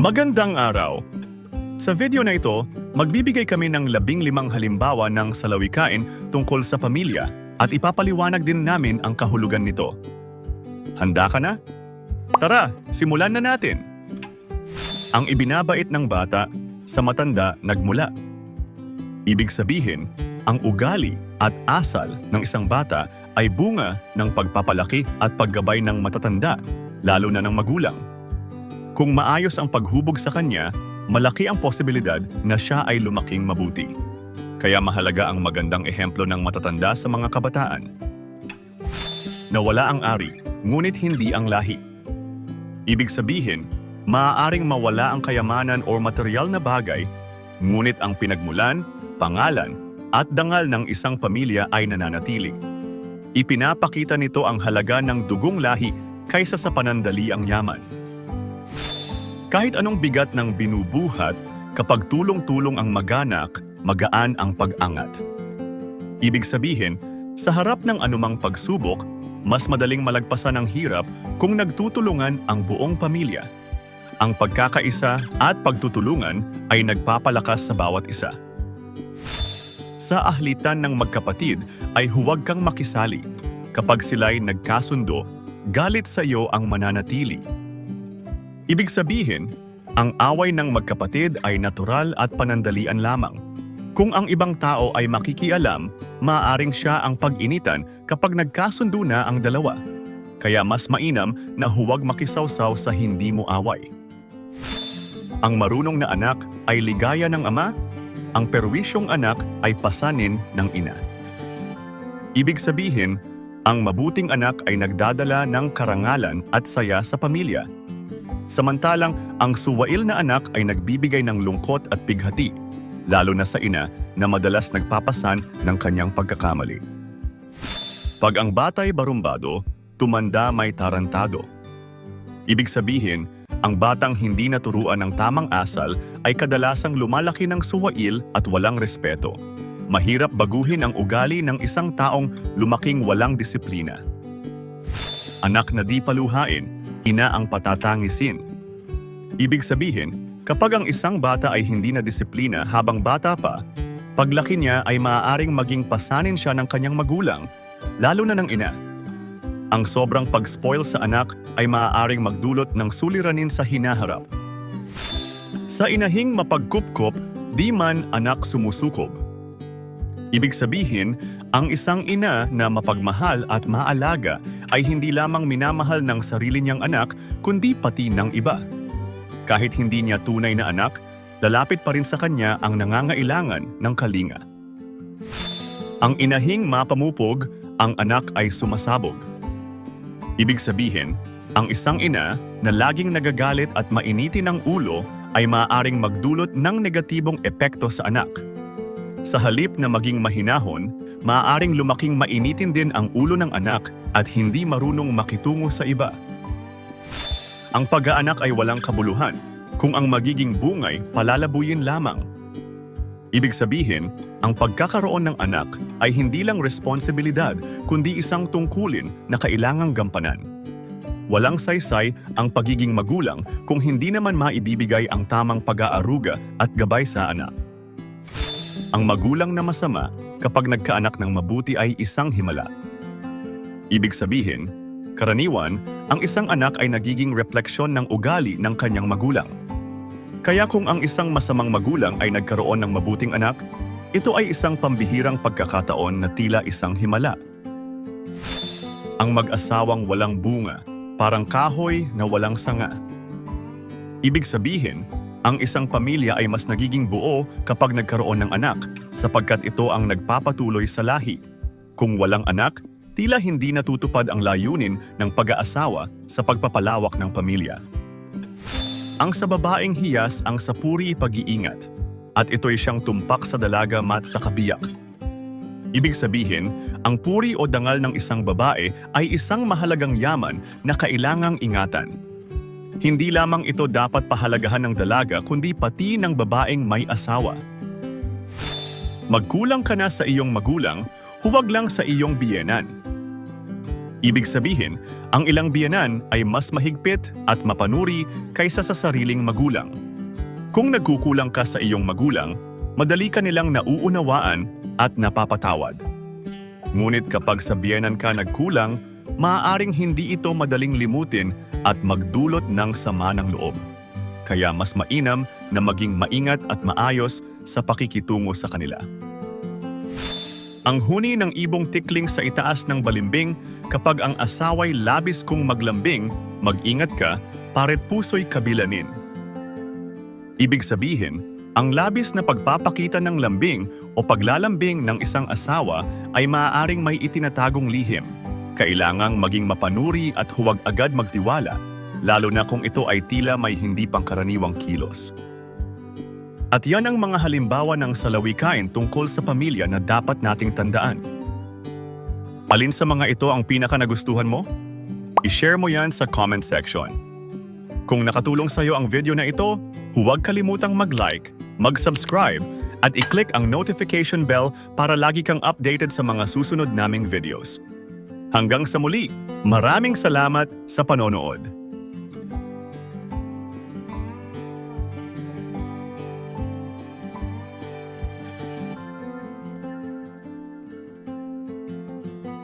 Magandang araw! Sa video na ito, magbibigay kami ng labing limang halimbawa ng salawikain tungkol sa pamilya at ipapaliwanag din namin ang kahulugan nito. Handa ka na? Tara, simulan na natin! Ang ibinabait ng bata sa matanda nagmula. Ibig sabihin, ang ugali at asal ng isang bata ay bunga ng pagpapalaki at paggabay ng matatanda, lalo na ng magulang. Kung maayos ang paghubog sa kanya, malaki ang posibilidad na siya ay lumaking mabuti. Kaya mahalaga ang magandang ehemplo ng matatanda sa mga kabataan. Nawala ang ari, ngunit hindi ang lahi. Ibig sabihin, maaaring mawala ang kayamanan o material na bagay, ngunit ang pinagmulan, pangalan, at dangal ng isang pamilya ay nananatili. Ipinapakita nito ang halaga ng dugong lahi kaysa sa panandali ang yaman. Kahit anong bigat ng binubuhat, kapag tulong-tulong ang maganak, magaan ang pag-angat. Ibig sabihin, sa harap ng anumang pagsubok, mas madaling malagpasan ang hirap kung nagtutulungan ang buong pamilya. Ang pagkakaisa at pagtutulungan ay nagpapalakas sa bawat isa. Sa ahlitan ng magkapatid ay huwag kang makisali. Kapag sila'y nagkasundo, galit sa iyo ang mananatili. Ibig sabihin, ang away ng magkapatid ay natural at panandalian lamang. Kung ang ibang tao ay makikialam, maaaring siya ang pag-initan kapag nagkasundo na ang dalawa. Kaya mas mainam na huwag makisawsaw sa hindi mo away. Ang marunong na anak ay ligaya ng ama, ang perwisyong anak ay pasanin ng ina. Ibig sabihin, ang mabuting anak ay nagdadala ng karangalan at saya sa pamilya. Samantalang ang suwail na anak ay nagbibigay ng lungkot at pighati, lalo na sa ina na madalas nagpapasan ng kanyang pagkakamali. Pag ang batay barumbado, tumanda may tarantado. Ibig sabihin, ang batang hindi naturuan ng tamang asal ay kadalasang lumalaki ng suwail at walang respeto. Mahirap baguhin ang ugali ng isang taong lumaking walang disiplina. Anak na di paluhain, ina ang patatangisin. Ibig sabihin, kapag ang isang bata ay hindi na disiplina habang bata pa, paglaki niya ay maaaring maging pasanin siya ng kanyang magulang, lalo na ng ina. Ang sobrang pag-spoil sa anak ay maaaring magdulot ng suliranin sa hinaharap. Sa inahing mapagkupkop, di man anak sumusukob. Ibig sabihin, ang isang ina na mapagmahal at maalaga ay hindi lamang minamahal ng sarili niyang anak, kundi pati ng iba. Kahit hindi niya tunay na anak, lalapit pa rin sa kanya ang nangangailangan ng kalinga. Ang inahing mapamupog, ang anak ay sumasabog. Ibig sabihin, ang isang ina na laging nagagalit at mainitin ang ulo ay maaaring magdulot ng negatibong epekto sa anak. Sa halip na maging mahinahon, maaaring lumaking mainitin din ang ulo ng anak at hindi marunong makitungo sa iba. Ang pag-aanak ay walang kabuluhan kung ang magiging bungay palalabuyin lamang. Ibig sabihin, ang pagkakaroon ng anak ay hindi lang responsibilidad kundi isang tungkulin na kailangang gampanan. Walang saysay ang pagiging magulang kung hindi naman maibibigay ang tamang pag-aaruga at gabay sa anak. Ang magulang na masama kapag nagkaanak ng mabuti ay isang himala. Ibig sabihin, karaniwan, ang isang anak ay nagiging refleksyon ng ugali ng kanyang magulang. Kaya kung ang isang masamang magulang ay nagkaroon ng mabuting anak, ito ay isang pambihirang pagkakataon na tila isang himala. Ang mag-asawang walang bunga, parang kahoy na walang sanga. Ibig sabihin, ang isang pamilya ay mas nagiging buo kapag nagkaroon ng anak sapagkat ito ang nagpapatuloy sa lahi. Kung walang anak, tila hindi natutupad ang layunin ng pag-aasawa sa pagpapalawak ng pamilya. Ang sa babaeng hiyas ang sapuri pag-iingat at ito'y siyang tumpak sa dalaga mat sa kabiyak. Ibig sabihin, ang puri o dangal ng isang babae ay isang mahalagang yaman na kailangang ingatan. Hindi lamang ito dapat pahalagahan ng dalaga kundi pati ng babaeng may asawa. Magkulang ka na sa iyong magulang, huwag lang sa iyong biyenan. Ibig sabihin, ang ilang biyanan ay mas mahigpit at mapanuri kaysa sa sariling magulang. Kung nagkukulang ka sa iyong magulang, madali ka nilang nauunawaan at napapatawad. Ngunit kapag sa biyanan ka nagkulang, maaaring hindi ito madaling limutin at magdulot ng sama ng loob. Kaya mas mainam na maging maingat at maayos sa pakikitungo sa kanila. Ang huni ng ibong tikling sa itaas ng balimbing kapag ang asaway labis kong maglambing, mag-ingat ka, paret puso'y kabilanin. Ibig sabihin, ang labis na pagpapakita ng lambing o paglalambing ng isang asawa ay maaaring may itinatagong lihim. Kailangang maging mapanuri at huwag agad magtiwala, lalo na kung ito ay tila may hindi pangkaraniwang kilos. At yan ang mga halimbawa ng salawikain tungkol sa pamilya na dapat nating tandaan. Alin sa mga ito ang pinaka nagustuhan mo? I-share mo yan sa comment section. Kung nakatulong sa iyo ang video na ito, huwag kalimutang mag-like, mag-subscribe, at i-click ang notification bell para lagi kang updated sa mga susunod naming videos. Hanggang sa muli, maraming salamat sa panonood.